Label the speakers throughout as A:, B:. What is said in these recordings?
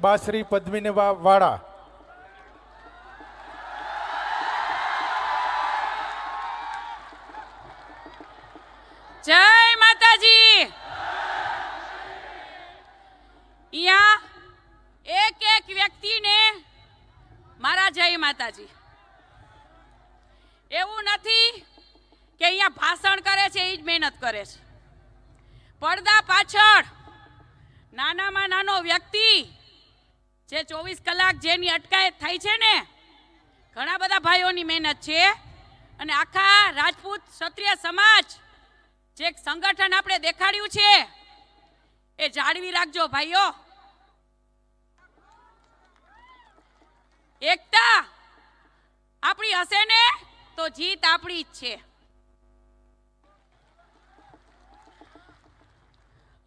A: બાશ્રી પદ્મિની વાળા.
B: જય માતાજી. અહીંયા એક એક વ્યક્તિને મારા જય માતાજી. એવું નથી કે અહીંયા ભાષણ કરે છે એ જ મહેનત કરે છે પડદા પાછળ નાનામાં નાનો વ્યક્તિ જે ચોવીસ કલાક જેની અટકાયત થાય છે ને, ઘણા બધા ભાઈઓની મહેનત છે. અને આખા રાજપૂત ક્ષત્રિય સમાજ જે સંગઠન આપણે દેખાડ્યું છે, એ જાળવી રાખજો ભાઈઓ. એકતા આપણી હશે ને, તો જીત આપણી જ છે.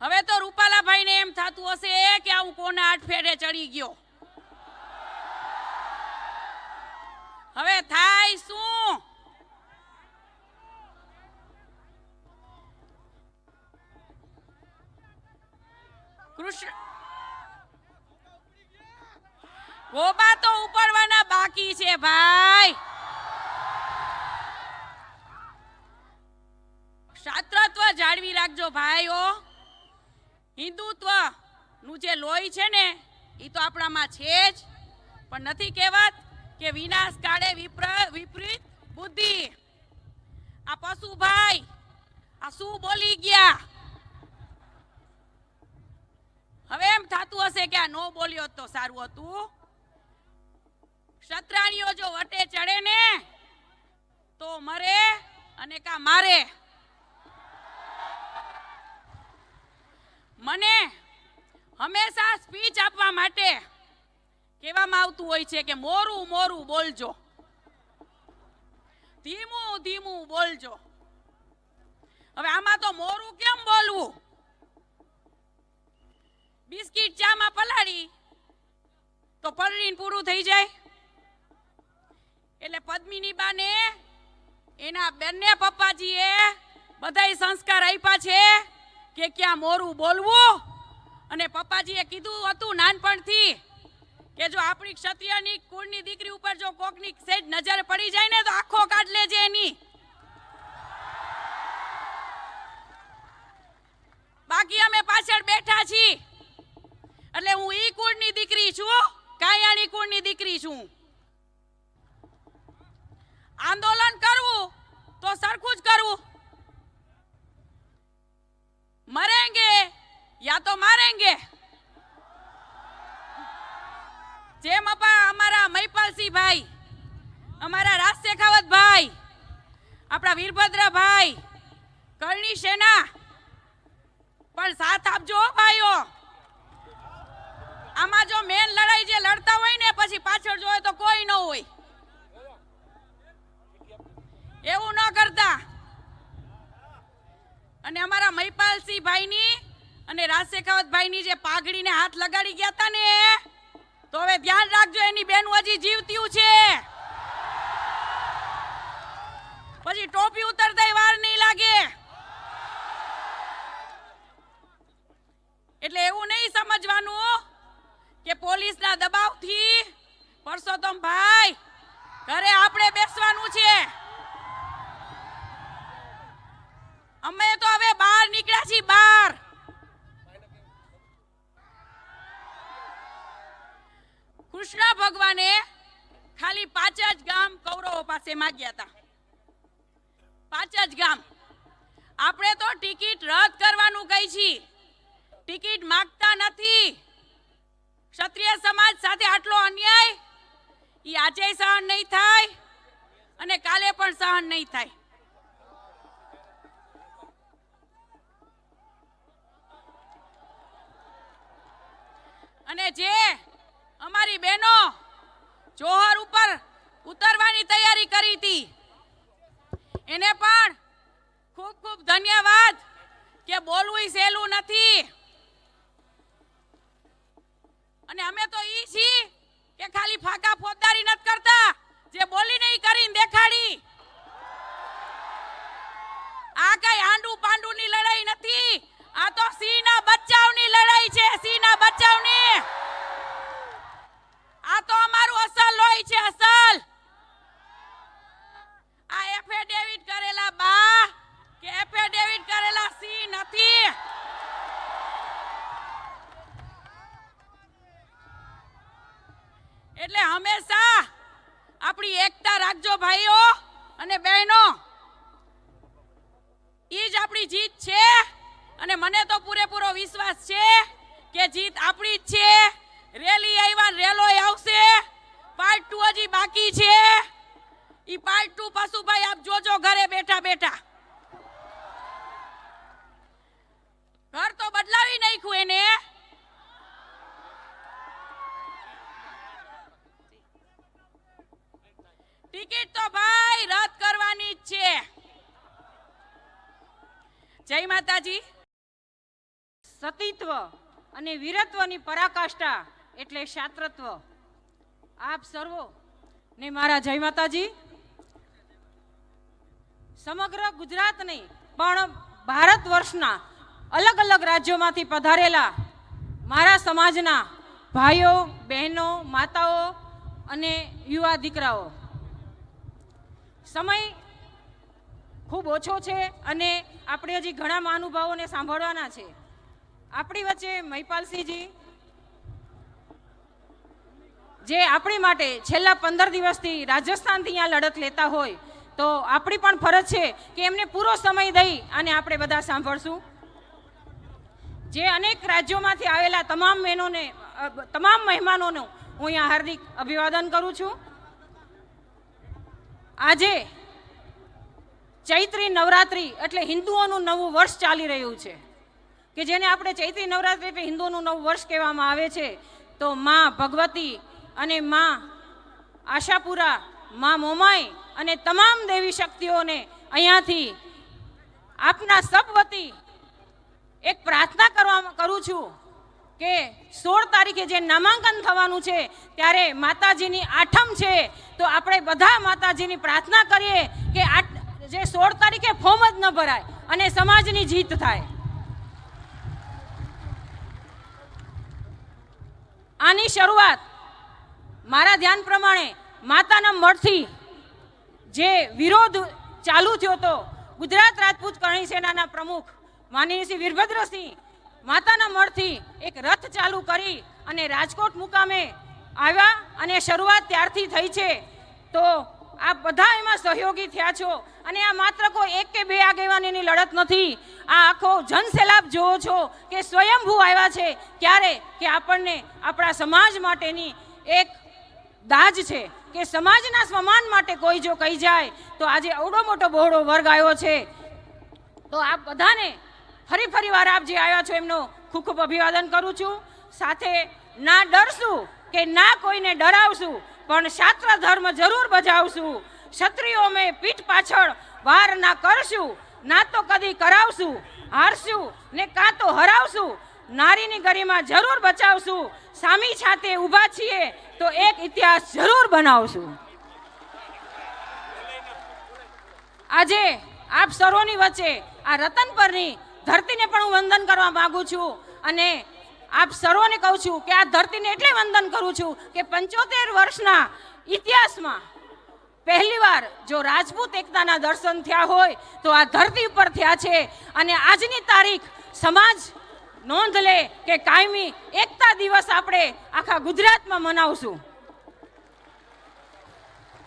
B: હવે તો રૂપાલાભાઈને એમ થતું હશે કે આવું કોના આઠ ફેરે ચડી ગયો? હવે થાય શું? કૃષ્ણ ગોબા તો ઉપડવાના બાકી છે ભાઈ. શાસ્ત્રત્વ જાળવી રાખજો ભાઈઓ. હિન્દુત્વનું જે લોહી છે ને એ તો આપણામાં છે જ, પણ નથી કહેવત કે વિનાશ કાળે વિપરીત બુદ્ધિ. આ પશુ ભાઈ આ શું બોલી ગયા? હવે એમ થતું હશે કે આ નો બોલ્યો તો સારું હતું. ક્ષત્રાણીઓ જો વટે ચડે ને, તો મરે અને કા મારે? મને હંમેશા સ્પીચ આપવા માટે કહેવામાં આવતું હોય છે કે મોરું મોરું બોલજો. ધીમું ધીમું બોલજો. હવે આમાં તો મોરું કેમ બોલવું? બિસ્કિટ ચામાં પલાળી, તો પલળીને પૂરું થઈ જાય. એટલે પદ્મિની બાને એના બંને પપ્પાજીએ બધાય સંસ્કાર આપ્યા છે કે ક્યાં મોરું બોલવું? અને પપ્પાજીએ કીધું હતું નાનપણથી કે જો આપણી ક્ષત્રિયની કુળની દીકરી ઉપર જો કોકની સેજ નજર પડી જાય ને તો આખો કાઢ લેજે એની. બાકી અમે પાછળ બેઠા છીએ. એટલે હું ઈ કુળની દીકરી છું, કાયાની કુળની દીકરી છું. આંદોલન કરવું તો સરખું જ કરવું. મરેંગે યા તો મારેંગે. જેમ અમારા મહિપાલસિંહભાઈ અમારા રાજ શેખાવતભાઈ આપણા વીરભદ્ર ભાઈ કરણી સેના, પણ સાથ આપજો ભાઈઓ. આમાં જો મેન લડાઈ જે લડતા હોય ને, પછી પાછળ જોવે તો કોઈ ન હોય. એવું ન કરતા. અને અમારા મહિપાલસિંહ ભાઈની અને રાજ શેખાવત ભાઈની જે પાઘડીને હાથ લગાડી ગયા હતા ને તો હવે ધ્યાન રાખજો, એની બેન હજી જીવતીયું છે. પછી ટોપી ઉતરતા વાર નહીં લાગે. એટલે એવું નહીં સમજવાનું કે પોલીસના દબાવથી પરસોત્તમ ભાઈ, ઘરે આપણે બેસવાનું છે. અમે તો હવે બહાર નીકળ્યા છીએ, બહાર. કૃષ્ણ ભગવાને ખાલી પાંચ જ ગામ કૌરવો પાસે માગ્યા હતા. પાંચ જ ગામ. આપણે તો ટિકિટ રદ કરવાનું કહી છીએ. ટિકિટ માંગતા નથી. ક્ષત્રિય સમાજ સાથે આટલો અન્યાય? એ આજે સહન નહીં થાય અને કાલે પણ સહન નહીં થાય. અને જે અમારી બહેનો જોહર ઉપર ઉતરવાની તૈયારી કરી હતી. એને પણ ખૂબ ખૂબ ધન્યવાદ કે બોલવું સહેલું નથી. અને અમે તો ઈ છીએ કે ખાલી ફાકા ફોજદારી નથી કરતા, જે બોલીને ઈ કરીને દેખાડી. આ કઈ આંડુ પાંડુની લડાઈ નથી, આ તો સિંહ ના બચ્ચાઓની લડાઈ છે સિંહ ના બચ્ચાઓની એટલે હંમેશા આપણી એકતા રાખજો ભાઈઓ અને બહેનો ઈ જ આપણી જીત છે અને મને તો પૂરેપૂરો વિશ્વાસ છે કે જીત આપણી જ છે રેલી આવ્યા રેલો આવશે પાર્ટ ટુ હજી બાકી છે ઈ પાર્ટ ટુ પશુભાઈ આપ જોજો ઘરે બેઠા બેઠા ઘર તો બદલાવી નાખ્યું એને ટિકિટ તો ભાઈ રદ કરવાની જ છે જય માતાજી.
C: સતીત્વ અને વીરત્વની પરાકાષ્ઠા એટલે શાસ્ત્રત્વ. આપ સર્વો. ને મારા જય માતાજી. સમગ્ર ગુજરાત નહીં પણ ભારત વર્ષના અલગ અલગ રાજ્યોમાંથી પધારેલા મારા સમાજના ભાઈઓ, બહેનો, માતાઓ અને યુવા દીકરાઓ. સમય ખૂબ ઓછો છે અને આપણે હજી ઘણા મહાનુભાવોને સાંભળવાના છે. આપણી વચ્ચે મહિપાલસિંહજી, જે આપણી માટે છેલ્લા પંદર દિવસથી રાજસ્થાનથી અહીંયા લડત લેતા હોય, તો આપણી પણ ફરજ છે કે એમને પૂરો સમય દઈ અને આપણે બધા સાંભળશું. જે અનેક રાજ્યોમાંથી આવેલા તમામ બહેનોને તમામ મહેમાનોનું હું અહીંયા હાર્દિક અભિવાદન કરું છું. આજે ચૈત્રી નવરાત્રી એટલે હિન્દુઓનું નવું વર્ષ ચાલી રહ્યું છે. કે જેને આપણે ચૈત્રી નવરાત્રી એટલે હિન્દુઓનું નવું વર્ષ કહેવામાં આવે છે, તો માં ભગવતી અને માં આશાપુરા, માં મોમાઈ અને તમામ દેવી શક્તિઓને અહીંયાથી આપના સપવતી એક પ્રાર્થના કરવા કરું છું કે સોળ તારીખે જે નામાંકન થવાનું છે, ત્યારે માતાજીની આઠમ છે, તો આપણે બધા માતાજીની પ્રાર્થના કરીએ કે આ જે સોળ તારીખે ફોર્મ જ ન ભરાય અને સમાજની જીત થાય. આની શરૂઆત મારા ધ્યાન પ્રમાણે માતાના મઠથી જે વિરોધ ચાલુ થયો હતો, ગુજરાત રાજપૂત કરણી સેનાના પ્રમુખ માનનીય શ્રી વીરભદ્રસિંહ માતાના મળથી એક રથ ચાલુ કરી અને રાજકોટ મુકામે આવ્યા અને શરૂઆત ત્યારથી થઈ છે. તો આ બધા એમાં સહયોગી થયા છો. અને આ માત્ર કોઈ એક કે બે આગેવાનીની લડત નથી. આ આખો જનસેલાબ જોવો છો કે સ્વયંભૂ આવ્યા છે ક્યારે? કે આપણને આપણા સમાજ માટેની એક દાજ છે કે સમાજના સ્વમાન માટે કોઈ જો કહી જાય તો આજે અવડો મોટો બહોળો વર્ગ આવ્યો છે. તો આપ બધાને ફરી ફરી વાર આપ જે આવ્યા છો એમનો ખૂબ ખૂબ અભિવાદન કરું છું. સાથે ના ડરશું કે ના કોઈને ડરાવશું પણ શાસ્ત્ર ધર્મ જરૂર બજાવશું. ક્ષત્રિયો મેં પીઠ પાછળ વાર ના કરશું, ના તો કદી કરાવશું, હારશું ને કાં તો હરાવશું. નારીની ગરિમા જરૂર બચાવશું. સામી છાતે ઊભા છીએ તો એક ઇતિહાસ જરૂર બનાવશું. આજે આપ સર્વોની વચ્ચે આ રતન પરની ધરતીને પણ હું વંદન કરવા માગું છું અને આપ સર્વોને કહું છું કે આ ધરતીને એટલે વંદન કરું છું કે પંચોતેર વર્ષના ઇતિહાસમાં પહેલીવાર જો રાજપૂત એકતાના દર્શન થયા હોય તો આ ધરતી ઉપર થયા છે અને આજની તારીખ સમાજ નોંધ લે કે કાયમી એકતા દિવસ આપણે આખા ગુજરાતમાં મનાવશું.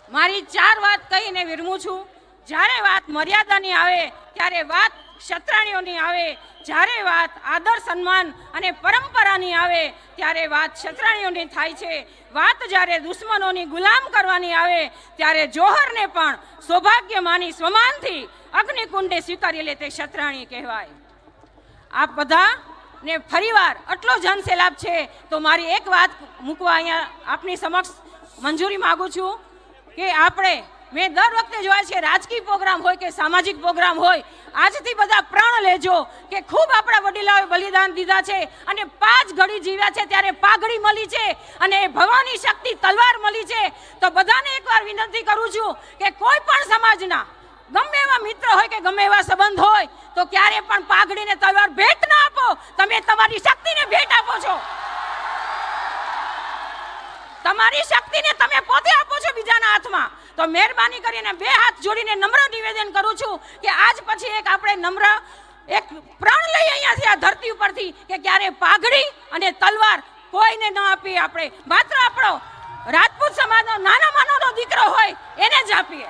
C: મારી ચાર વાત કહીને વિરમું છું. જ્યારે વાત મર્યાદાની આવે, ત્યારે વાત ક્ષત્રાણીઓની આવે, જ્યારે વાત આદર સન્માન અને પરંપરાની આવે, ત્યારે વાત ક્ષત્રાણીઓની થાય છે. વાત જ્યારે દુશ્મનોની ગુલામ કરવાની આવે, ત્યારે જોહરને પણ સૌભાગ્ય માની સ્વમાનથી અગ્નિકુંડે સ્વીકારી લે તે ક્ષત્રાણી કહેવાય. આપ બધા ને ફરીવાર આટલો જનસેલાબ છે, તો મારી એક વાત મૂકવા અહીંયા આપની સમક્ષ મંજૂરી માગું છું કે આપણે મેં દર વખતે જોયા છે, રાજકીય પ્રોગ્રામ હોય કે સામાજિક પ્રોગ્રામ હોય, આજથી બધા પ્રણ લેજો કે ખૂબ આપણા વડીલાઓએ બલિદાન દીધા છે અને પાંચ ઘડી જીવ્યા છે, ત્યારે પાઘડી મળી છે અને એ ભવાની શક્તિ તલવાર મળી છે. તો બધાને એકવાર વિનંતી કરું છું કે કોઈ પણ સમાજના, ગમે એવા મિત્ર હોય કે ગમે એવા સંબંધ હોય, તો ક્યારે પણ પાઘડીને તલવાર ભેટ ના આપો. તમે તમારી શક્તિને ભેટ આપો છો. તમારી શક્તિને તમે પોતે આપો છો બીજાના હાથમાં. તો મહેરબાની કરીને બે હાથ જોડીને નમ્ર નિવેદન કરું છું કે આજ પછી એક આપણે નમ્ર એક પ્રણ લઈ અહીંયાથી આ ધરતી ઉપરથી કે ક્યારે પાઘડી અને તલવાર કોઈને ન આપીએ આપણે. માત્ર આપણો રાજપૂત સમાજનો નાના માનવનો દીકરો હોય એને જ આપીએ.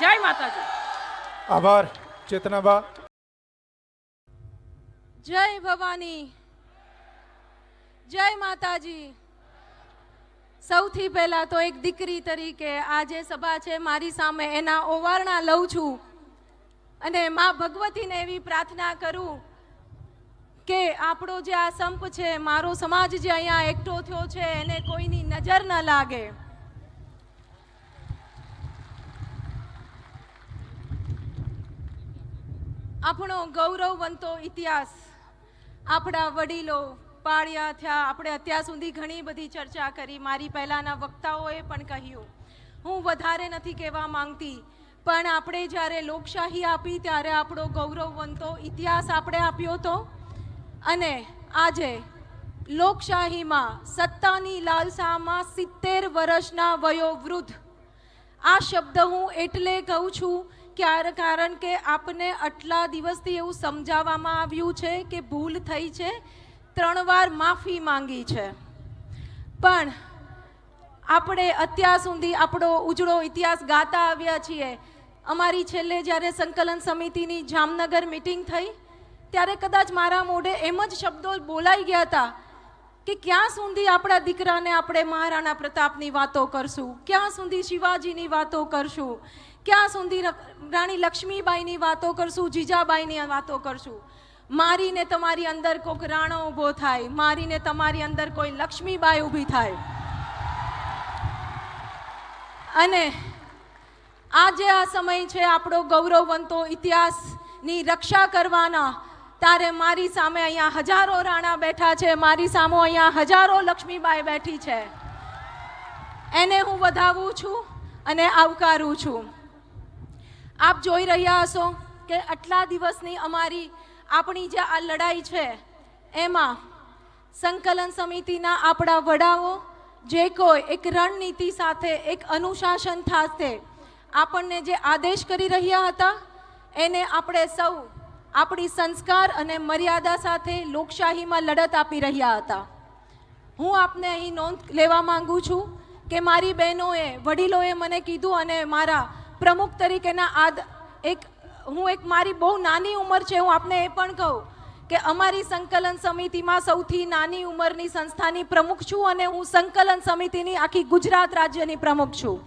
C: જય માતાજી.
A: આભાર ચેતનાબા
D: જય ભવાની. જય માતાજી. સૌથી પહેલા તો એક દીકરી તરીકે આ જે સભા છે, મારી સામે એના ઓવારણા લઉં છું અને મા ભગવતીને એવી પ્રાર્થના કરું કે આપણો જે આ સંપ છે, મારો સમાજ જે અહીંયા એકઠો થયો છે, એને કોઈની નજર ન લાગે. આપણો ગૌરવવંતો ઇતિહાસ, આપણા વડીલો પાળ્યા થયા. આપણે અત્યાર સુધી ઘણી બધી ચર્ચા કરી. મારી પહેલાંના વક્તાઓએ પણ કહ્યું, હું વધારે નથી કહેવા માંગતી, પણ આપણે જ્યારે લોકશાહી આપી ત્યારે આપણો ગૌરવવંતો ઇતિહાસ આપણે આપ્યો હતો. અને આજે લોકશાહીમાં સત્તાની લાલસામાં સિત્તેર વર્ષના વયોવૃદ્ધ, આ શબ્દ હું એટલે કહું છું ક્યારે કારણ કે આપને આટલા દિવસથી એવું સમજાવવામાં આવ્યું છે કે ભૂલ થઈ છે ત્રણ વાર માફી માંગી છે. પણ આપણે અત્યાર સુધી આપણો ઉજળો ઇતિહાસ ગાતા આવ્યા છીએ. અમારી છેલ્લે જ્યારે સંકલન સમિતિની જામનગર મિટિંગ થઈ, ત્યારે કદાચ મારા મોઢે એમ જ શબ્દો બોલાઈ ગયા હતા કે ક્યાં સુધી આપણા દીકરાને આપણે મહારાણા પ્રતાપની વાતો કરશું? ક્યાં સુધી શિવાજીની વાતો કરશું? ક્યાં સુધી રાણી લક્ષ્મીબાઈની વાતો કરશું? જીજાબાઈની વાતો કરશું? મારીને તમારી અંદર કોઈક રાણો ઊભો થાય, મારીને તમારી અંદર કોઈ લક્ષ્મીબાઈ ઊભી થાય. અને આજે આ સમય છે આપણો ગૌરવવંતો ઇતિહાસની રક્ષા કરવાના. ત્યારે મારી સામે અહીંયા હજારો રાણા બેઠા છે, મારી સામે અહીંયા હજારો લક્ષ્મીબાઈ બેઠી છે. એને હું વધાવું છું અને આવકારું છું. આપ જોઈ રહ્યા હશો કે આટલા દિવસની અમારી આપણી જે આ લડાઈ છે, એમાં સંકલન સમિતિના આપણા વડાઓ, જે કોઈ એક રણનીતિ સાથે, એક અનુશાસન સાથે આપણને જે આદેશ કરી રહ્યા હતા, એને આપણે સૌ આપણી સંસ્કાર અને મર્યાદા સાથે લોકશાહીમાં લડત આપી રહ્યા હતા. હું આપને અહીં નોંધ લેવા માંગુ છું કે મારી બહેનોએ, વડીલોએ મને કીધું અને મારા પ્રમુખ તરીકેના આદ, એક હું એક મારી બહુ નાની ઉંમર છે, હું આપને એ પણ કહું કે અમારી સંકલન સમિતિમાં સૌથી નાની ઉંમરની સંસ્થાની પ્રમુખ છું અને હું સંકલન સમિતિની આખી ગુજરાત રાજ્યની પ્રમુખ છું.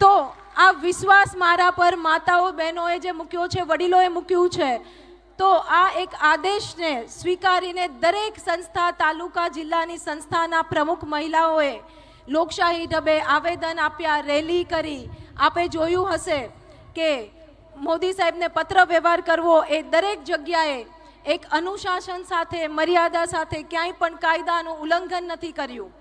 D: તો આ વિશ્વાસ મારા પર માતાઓ બહેનોએ જે મૂક્યો છે, વડીલોએ મૂક્યું છે, તો આ એક આદેશને સ્વીકારીને દરેક સંસ્થા, તાલુકા, જિલ્લાની સંસ્થાના પ્રમુખ મહિલાઓએ લોકશાહી ઢબે આવેદન આપ્યા, રેલી કરી. આપે જોયું હશે કે મોદી સાહેબને પત્ર વ્યવહાર કરવો એ દરેક જગ્યાએ એક અનુશાસન સાથે, મર્યાદા સાથે ક્યાંય પણ કાયદાનું ઉલ્લંઘન નથી કર્યું.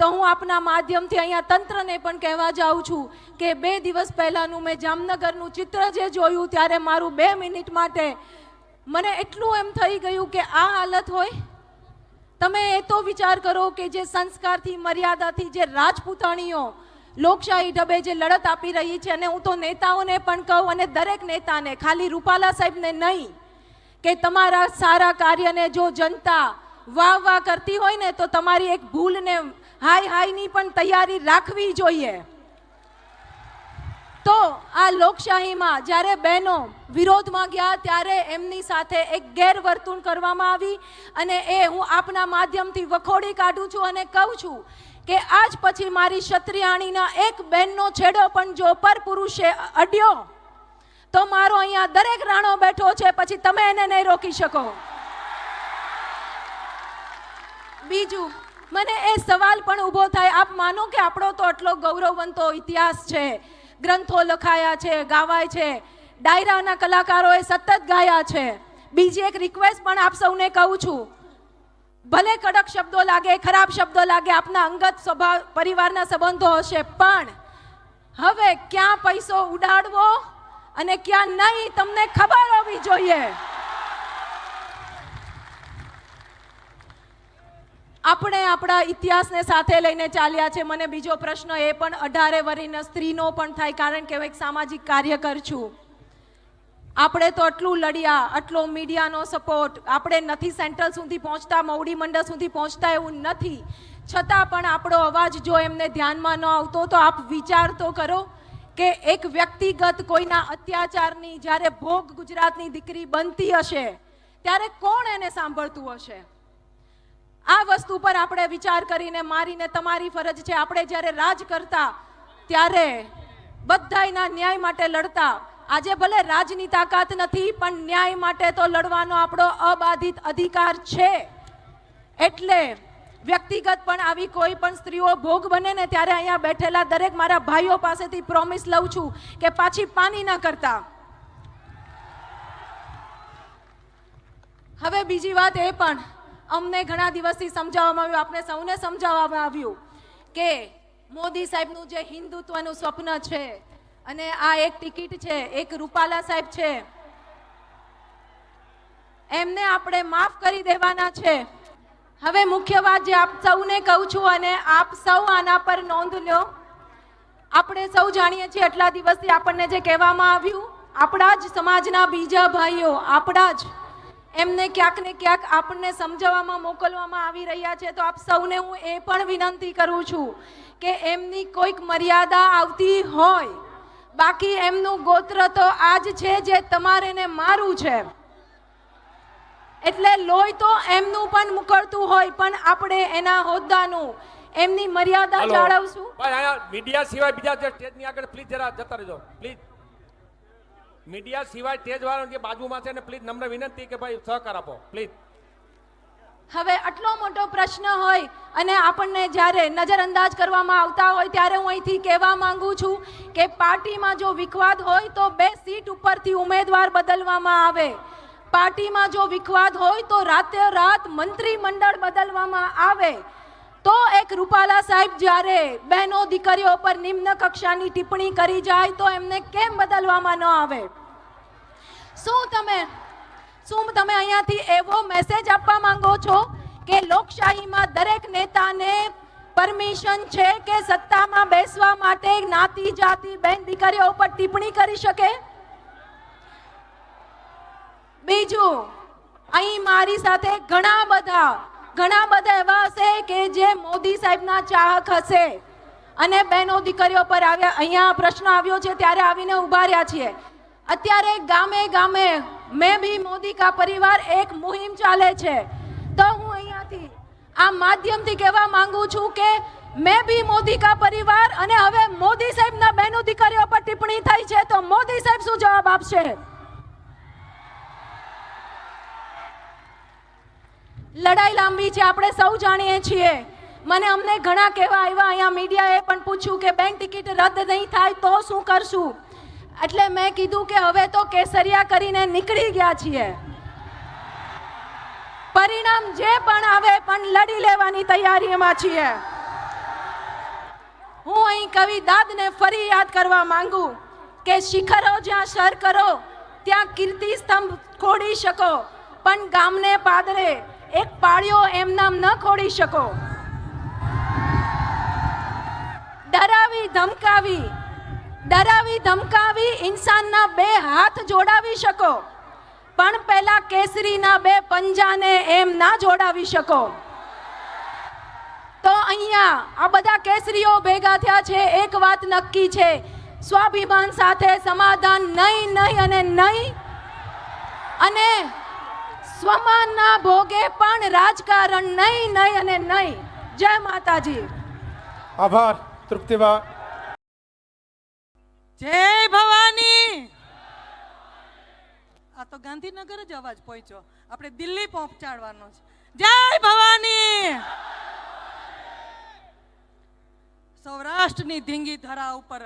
D: તો હું આપના માધ્યમથી અહીંયા તંત્રને પણ કહેવા જાઉં છું કે બે દિવસ પહેલાંનું મેં જામનગરનું ચિત્ર જે જોયું ત્યારે મારું બે મિનિટ માટે મને એટલું એમ થઈ ગયું કે આ હાલત હોય. તમે એ તો વિચાર કરો કે જે સંસ્કારથી, મર્યાદાથી જે રાજપૂતાણીઓ લોકશાહી ઢબે જે લડત આપી રહી છે અને હું તો નેતાઓને પણ કહું અને દરેક નેતાને, ખાલી રૂપાલા સાહેબને નહીં, કે તમારા સારા કાર્યને જો જનતા વાહ વાહ કરતી હોય ને તો તમારી એક ભૂલને હાય હાયની પણ તૈયારી રાખવી જોઈએ. તો આ લોકશાહીમાં જ્યારે બહેનો વિરોધમાં ગયા ત્યારે એમની સાથે એક ગેરવર્તણૂક કરવામાં આવી અને એ હું આપના માધ્યમથી વખોડી કાઢું છું અને કહું છું કે આજ પછી મારી ક્ષત્રિયાણીના એક બહેનનો છેડો પણ જો પર પુરુષે અડ્યો, તો મારો અહીંયા દરેક રાણો બેઠો છે, પછી તમે એને નહીં રોકી શકો. બીજું, મને એ સવાલ પણ ઊભો થાય, આપ માનો કે આપણો તો આટલો ગૌરવવંતો ઇતિહાસ છે, ગ્રંથો લખાયા છે, ગાવાય છે, ડાયરાના કલાકારોએ સતત ગાયા છે. બીજી એક રિક્વેસ્ટ પણ આપ સૌને કહું છું ભલે કડક શબ્દો લાગે, ખરાબ શબ્દો લાગે, આપના અંગત સ્વભાવ પરિવારના સંબંધો હશે, પણ હવે ક્યાં પૈસો ઉડાડવો અને ક્યાં નહીં, તમને ખબર હોવી જોઈએ. આપણે આપણા ઇતિહાસને સાથે લઈને ચાલ્યા છે. મને બીજો પ્રશ્ન એ પણ અઢારે વરીના સ્ત્રીનો પણ થાય, કારણ કે હું એક સામાજિક કાર્યકર છું. આપણે તો આટલું લડ્યા, આટલો મીડિયાનો સપોર્ટ આપણે નથી સેન્ટ્રલ સુધી પહોંચતા મવડી મંડળ સુધી પહોંચતા એવું નથી. છતાં પણ આપણો અવાજ જો એમને ધ્યાનમાં ન આવતો, તો આપ વિચાર તો કરો કે એક વ્યક્તિગત કોઈના અત્યાચારની, જ્યારે ભોગ ગુજરાતની દીકરી બનતી હશે, ત્યારે કોણ એને સાંભળતું હશે? આ વસ્તુ પર આપણે વિચાર કરીને મારીને તમારી ફરજ છે. આપણે જ્યારે રાજ કરતા, ત્યારે બધાયના ન્યાય માટે લડતા આજે ભલે રાજની તાકાત નથી, પણ ન્યાય માટે તો લડવાનો આપણો અબાધિત અધિકાર છે. એટલે વ્યક્તિગત પણ આવી કોઈ પણ સ્ત્રીઓ ભોગ બને ને ત્યારે અહીંયા બેઠેલા દરેક મારા ભાઈઓ પાસેથી પ્રોમિસ લઉં છું કે પાછી પાની ન કરતા. હવે બીજી વાત એ પણ, અમને ઘણા દિવસથી સમજાવવામાં આવ્યું આપણે સૌને સમજાવવામાં આવ્યું કે મોદી સાહેબનું જે હિન્દુત્વનું સ્વપ્ન છે અને આ એક ટિકિટ છે, એક રૂપાલા સાહેબ છે. એમને આપણે માફ કરી દેવાના છે. હવે મુખ્ય વાત જે આપ સૌને કહું છું અને આપ સૌ આના પર નોંધ લો. આપણે સૌ જાણીએ છીએ આટલા દિવસથી આપણને જે કહેવામાં આવ્યું, આપણા જ સમાજના બીજા ભાઈઓ, આપણા જ. એમને ક્યાંક ને ક્યાંક આપણને સમજાવવામાં, મોકલવામાં આવી રહ્યા છે. તો આપ સૌને હું એ પણ વિનંતી કરું છું કે એમની કોઈક મર્યાદા આવતી હોય બાકી એમનું ગોત્ર તો આજ છે જે તમારે ને મારું છે. એટલે લોહી તો એમનું પણ મુકળતું હોય પણ આપણે એના હોદ્દાનું એમની મર્યાદા જાળવશું.
E: મીડિયા સિવાય બીજા જે સ્ટેજની આગળ પ્લીઝ જરા જતા રહેજો. પ્લીઝ મીડિયા સિવાય સ્ટેજ વાળા જે બાજુમાં છે ને પ્લીઝ નમ્ર વિનંતી કે ભાઈ સહકાર આપો. પ્લીઝ
D: હવે આટલો મોટો પ્રશ્ન હોય અને આપણને જ્યારે નજરઅંદાજ કરવામાં આવતા હોય ત્યારે હું અહીંથી કહેવા માંગુ છું કે પાર્ટીમાં જો વિખવાદ હોય તો બે સીટ ઉપરથી ઉમેદવાર બદલવામાં આવે. પાર્ટીમાં જો વિખવાદ હોય તો રાતે રાત મંત્રીમંડળ બદલવામાં આવે. તો એક રૂપાલા સાહેબ જ્યારે બહેનો દીકરીઓ પર નિમ્ન કક્ષાની ટિપ્પણી કરી જાય તો એમને કેમ બદલવામાં ન આવે? શું તમે શું તમે અહીંયાથી એવો મેસેજ આપવા માંગો છો કે લોકશાહીમાં દરેક નેતાને પરમિશન છે કે સત્તામાં બેસવા માટે જ્ઞાતિ જાતિ બેન દીકરીઓ ઉપર ટિપ્પણી કરી શકે? બીજું, અહીં મારી સાથે ઘણા બધા ઘણા બધા એવા હશે કે જે મોદી સાહેબના ચાહક હશે. અને બહેનો દીકરીઓ પર આવ્યા, અહીંયા પ્રશ્ન આવ્યો છે, ત્યારે આવીને ઊભા રહ્યા છીએ. અત્યારે ગામે ગામે મેં ભી મોદી કા પરિવાર એક મુહિમ ચાલે છે. તો હું અહીંયાથી આ માધ્યમથી કહેવા માંગુ છું કે મેં ભી મોદી કા પરિવાર અને હવે મોદી સાહેબના બહેનો દીકરીઓ પર ટિપ્પણી થઈ છે તો મોદી સાહેબ શું જવાબ આપશે? લડાઈ લાંબી છે, આપણે સૌ જાણીએ છીએ. મને અમને ઘણા કહેવા આવ્યા. અહીંયા મીડિયાએ પણ પૂછ્યું કે બેંક ટિકિટ રદ નહીં થાય તો શું કરશું? એટલે મેં કીધું કે હવે તો કેસરિયા કરીને નીકળી ગયા છીએ. પરિણામ જે પણ આવે પણ લડી લેવાની તૈયારીમાં છીએ. હું અહીં કવિ દાદને ફરી યાદ કરવા માંગુ કે શિખરો જ્યાં સર કરો, ત્યાં કીર્તિ સ્તંભ ખોડી શકો, પણ ગામને પાદરે એક પાળ્યો એમ નામ ન ખોડી શકો. ડરાવી, ધમકાવી ડરાવી, ધમકાવી, ઇન્સાનના બે હાથ જોડાવી શકો. પણ પહેલા કેસરીના બે પંજાને એમ ના જોડાવી શકો. તો અહીંયા આ બધા કેસરીઓ ભેગા થયા છે, એક વાત નક્કી છે. સ્વાભિમાન સાથે સમાધાન નહીં નહીં અને નહીં. અને સ્વમાનના ભોગે પણ રાજકારણ નહીં નહીં અને નહીં. જય માતાજી.
A: આભાર, તૃપ્તિબા.
F: જય ભવાની. આ તો ગાંધીનગર જ અવાજ પહોંચ્યો. આપણે દિલ્હી પહોંચાડવાનો છે. જય ભવાની. સૌરાષ્ટ્રની ધીંગી ધરા ઉપર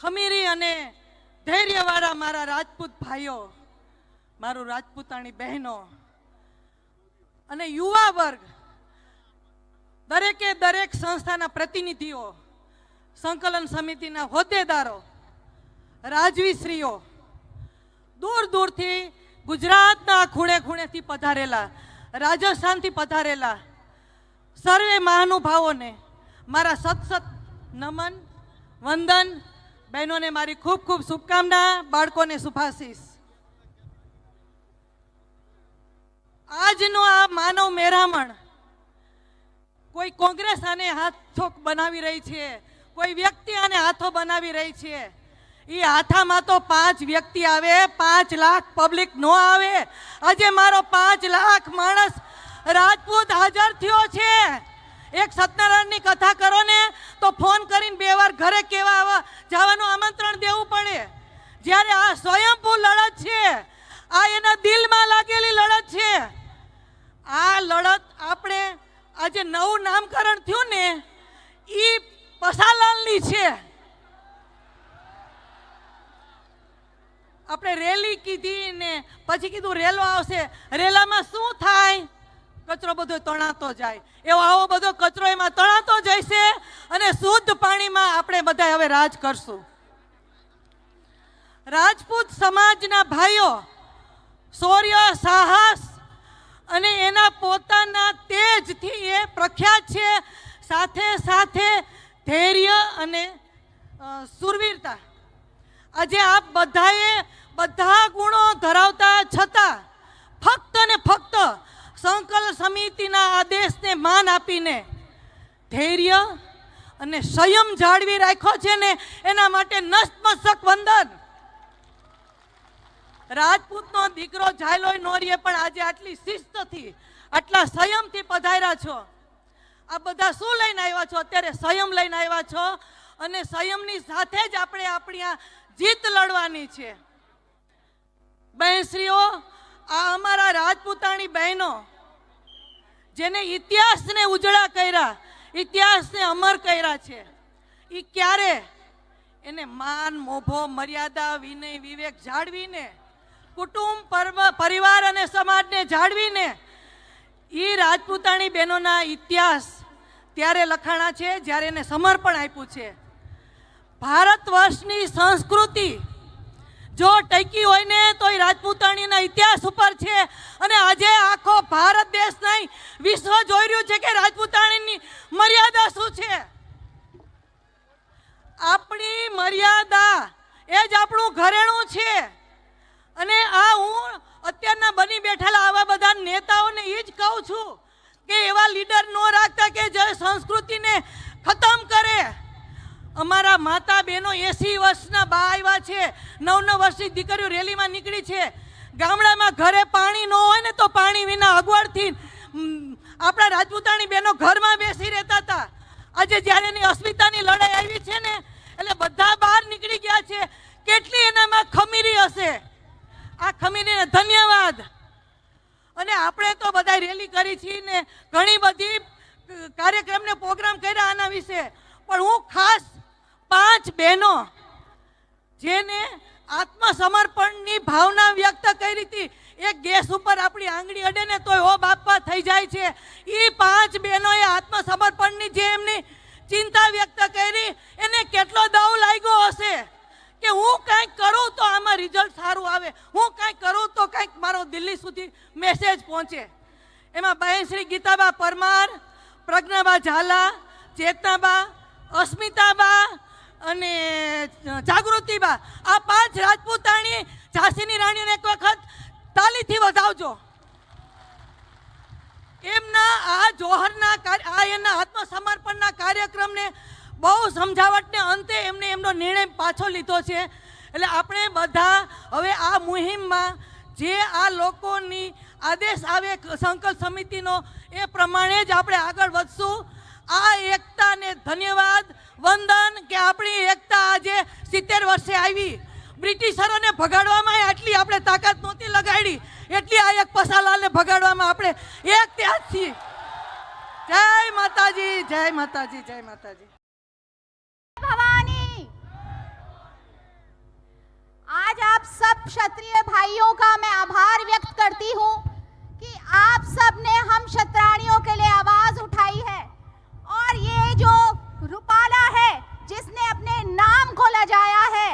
F: ખમીરી અને ધૈર્યવાળા મારા રાજપૂત ભાઈઓ, મારું રાજપૂતાણી બહેનો અને યુવા વર્ગ, દરેકે દરેક સંસ્થાના પ્રતિનિધિઓ સંકલન સમિતિના હોદ્દેદારો, રાજવીશ્રીઓ, દૂર દૂરથી ગુજરાતના ખૂણે ખૂણેથી પધારેલા, રાજસ્થાનથી પધારેલા સર્વે મહાનુભાવોને મારા સત સત નમન, વંદન, બહેનોને મારી ખૂબ ખૂબ શુભકામના, બાળકોને શુભાશીષ. આજનો આ માનવ મેરામણ કોઈ કોઈ કોંગ્રેસ આને હાથો બનાવી રહી છે કોઈ વ્યક્તિ આને હાથો બનાવી રહી છે. એ હાથામાં તો પાંચ વ્યક્તિ આવે, પાંચ લાખ પબ્લિક નો આવે. આજે મારો પાંચ લાખ માણસ રાજપૂત હાજર થયો છે. એક સત્યનારાયણની કથા કરો ને તો ફોન કરીને બે વાર ઘરે કેવા આવા જવાનું આમંત્રણ દેવું પડે. જ્યારે આ સ્વયંભૂ લડત છે, આ એના દિલમાં લાગેલી લડત છે. આ લડત આપણે આજે નવું નામકરણ થયું ને, ઈ પસાલાલની છે. આપણે રેલી કીધી ને પછી કીધું રેલો આવશે. રેલામાં શું થાય? કચરો બધો તણાતો જાય. એવો આવો બધો કચરો એમાં તણાતો જશે અને શુદ્ધ પાણીમાં આપણે બધા હવે રાજ કરશું. રાજપૂત સમાજના ભાઈઓ, શૌર્ય, સાહસ અને એના પોતાના તેજથી એ પ્રખ્યાત છે. સાથે સાથે ધૈર્ય અને સુરવીરતા. આજે આપ બધાએ બધા ગુણો ધરાવતા છતાં ફક્ત ને ફક્ત સંકલ્પ સમિતિના આદેશને માન આપીને ધૈર્ય અને સંયમ જાળવી રાખ્યો છે ને એના માટે નસ્તમસ્તક વંદન. રાજપૂતનો દીકરો ઝાયલોય નોરીએ પણ આજે આટલી શિસ્તથી, આટલા સંયમથી પધાર્યા છો. આ બધા શું લઈને આવ્યા છો? અત્યારે સંયમ લઈને આવ્યા છો? અને સંયમની સાથે જ આપણે આપણી આ જીત લડવાની છે. બહેનશ્રીઓ, આ અમારા રાજપૂતાણી બહેનો, જેને ઇતિહાસને ઉજળા કર્યા, ઇતિહાસને અમર કર્યા છે એ ક્યારે? એને માન, મોભો, મર્યાદા, વિનય, વિવેક જાળવીને, કુટુંબ, પર્વ, પરિવાર અને સમાજને જાળવીને એ રાજપૂતાણી બહેનોના ઇતિહાસ ત્યારે લખાણા છે, જ્યારે એને સમર્પણ આપ્યું છે. ભારત વર્ષની સંસ્કૃતિ જો ટકી હોય ને તો એ રાજપૂતાણીના ઇતિહાસ ઉપર છે. અને આજે આખો ભારત દેશ નહીં, વિશ્વ જોઈ રહ્યું છે કે રાજપૂતાણીની મર્યાદા શું છે. આપણી મર્યાદા એ જ આપણું ઘરેણું છે. અને આ હું અત્યારના બની બેઠેલા આવા બધા નેતાઓને એ જ કહું છું કે એવા લીડર ન રાખતા કે જે સંસ્કૃતિને ખતમ કરે. અમારા માતા બહેનો એસી વર્ષના બા આવ્યા છે નવ નવ વર્ષની દીકરીઓ રેલીમાં નીકળી છે. ગામડામાં ઘરે પાણી ન હોય ને તો પાણી વિના અગવડથી આપણા રાજપૂતાણી બહેનો ઘરમાં બેસી રહેતા હતા. આજે જ્યારે એની અસ્મિતાની લડાઈ આવી છે ને, એટલે બધા બહાર નીકળી ગયા છે. કેટલી એનામાં ખમીરી હશે? આ ખમીરીને ધન્યવાદ. અને આપણે તો બધા રેલી કરી છીએ ને ઘણી બધી કાર્યક્રમને પ્રોગ્રામ કર્યા આના વિશે. પણ હું ખાસ પાંચ બહેનો જેને આત્મસમર્પણની ભાવના વ્યક્ત કરી હતી એક ગેસ ઉપર આપણી આંગળી અડે ને તોય ઓ બાપા થઈ જાય છે. એ પાંચ બહેનોએ આત્મસમર્પણની જે એમની ચિંતા વ્યક્ત કરી, એને કેટલો દાવ લાગ્યો હશે? કે હું કાંઈક કરું તો આમાં રિઝલ્ટ સારું આવે. હું કાંઈક કરું તો કાંઈક મારો દિલ્હી સુધી મેસેજ પહોંચે. એમાં બહેન શ્રી ગીતાબા પરમાર, પ્રજ્ઞાબા ઝાલા, ચેતનાબા, અસ્મિતાબા અને જાગૃતિબા. આ પાંચ રાજપૂતાણી ઝાંસીની રાણીને એક વખત તાલીથી વધાવજો. એમના આ જોહરના આ એના આત્મસમર્પણના કાર્યક્રમને બહુ સમજાવટને અંતે એમને એમનો નિર્ણય પાછો લીધો છે. એટલે આપણે બધા હવે આ મુહિમમાં જે આ લોકોની આદેશ આવે સંકલ્પ સમિતિનો એ પ્રમાણે જ આપણે આગળ વધશું. આ એકતાને ધન્યવાદ, વંદન કે આપણી એકતા આજે સિત્તેર વર્ષે આવી. બ્રિટિશરોને ભગાડવામાં આટલી આપણે તાકાત નહોતી લગાડી. એટલી આ એક પસાલાલને ભગાડવામાં આપણે એક ત્યાં છીએ. જય માતાજી જય માતાજી જય માતાજી.
G: भवानी। आज आप सब क्षत्रिय भाइयों का मैं आभार व्यक्त करती हूँ कि आप सबने हम क्षत्राणियों के लिए आवाज़ उठाई है। और ये जो रूपाला है, जिसने अपने नाम को लजाया है,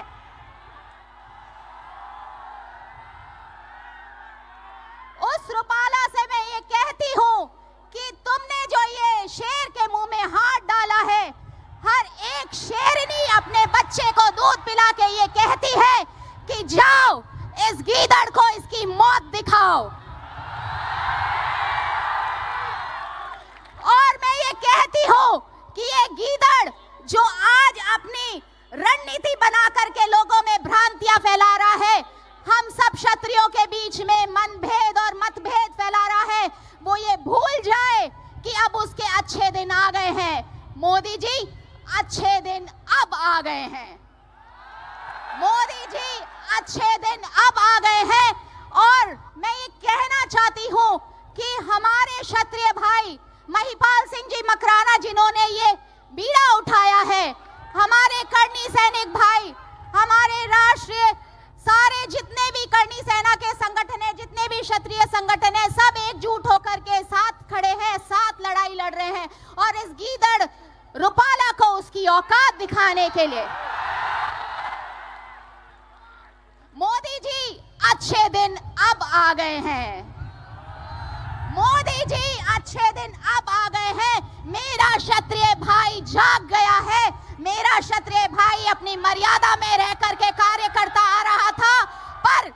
G: उस रूपाला से मैं ये कहती हूँ कि तुमने जो ये शेर के मुँह में है शेरनी अपने बच्चे को दूध पिला के ये कहती है कि जाओ, इस गीदड़ को इसकी मौत दिखाओ। और मैं ये कहती हूँ कि ये गीदड़ जो आज अपनी रणनीति बना करके लोगों में भ्रांतियाँ फैला रहा है, हम सब क्षत्रियों के बीच में मन भेद और मतभेद फैला रहा है, वो ये भूल जाए कि अब उसके अच्छे दिन आ गए हैं। मोदी जी अच्छे दिन अब आ गए हैं। मोदी जी अच्छे दिन अब आ गए हैं। और मैं ये कहना चाहती हूँ कि हमारे क्षत्रिय भाई, महिपाल सिंह जी मकराना जिन्होंने ये बीड़ा उठाया है, हमारे करनी सैनिक भाई, हमारे राष्ट्रीय सारे जितने भी करनी सेना के संगठन है, जितने भी क्षत्रिय संगठन है, सब एकजुट होकर के साथ खड़े हैं, साथ लड़ाई लड़ रहे हैं। और इस गीदड़ रुपाला को उसकी औकात दिखाने के लिए। मोदी जी, अच्छे दिन अब आ गए हैं। मोदी जी, अच्छे दिन अब आ गए हैं। मेरा क्षत्रिय भाई जाग गया है। मेरा क्षत्रिय भाई अपनी मर्यादा में रह करके कार्य करता आ रहा था, पर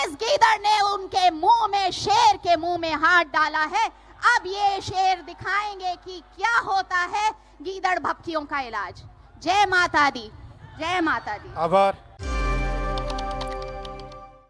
G: इस गीदड़ ने उनके मुँह में, शेर के मुँह में हाथ डाला है। अब ये शेर दिखाएंगे कि क्या होता है गीदड़ भक्तियों का इलाज जय माता दी जय माता दी
A: आभार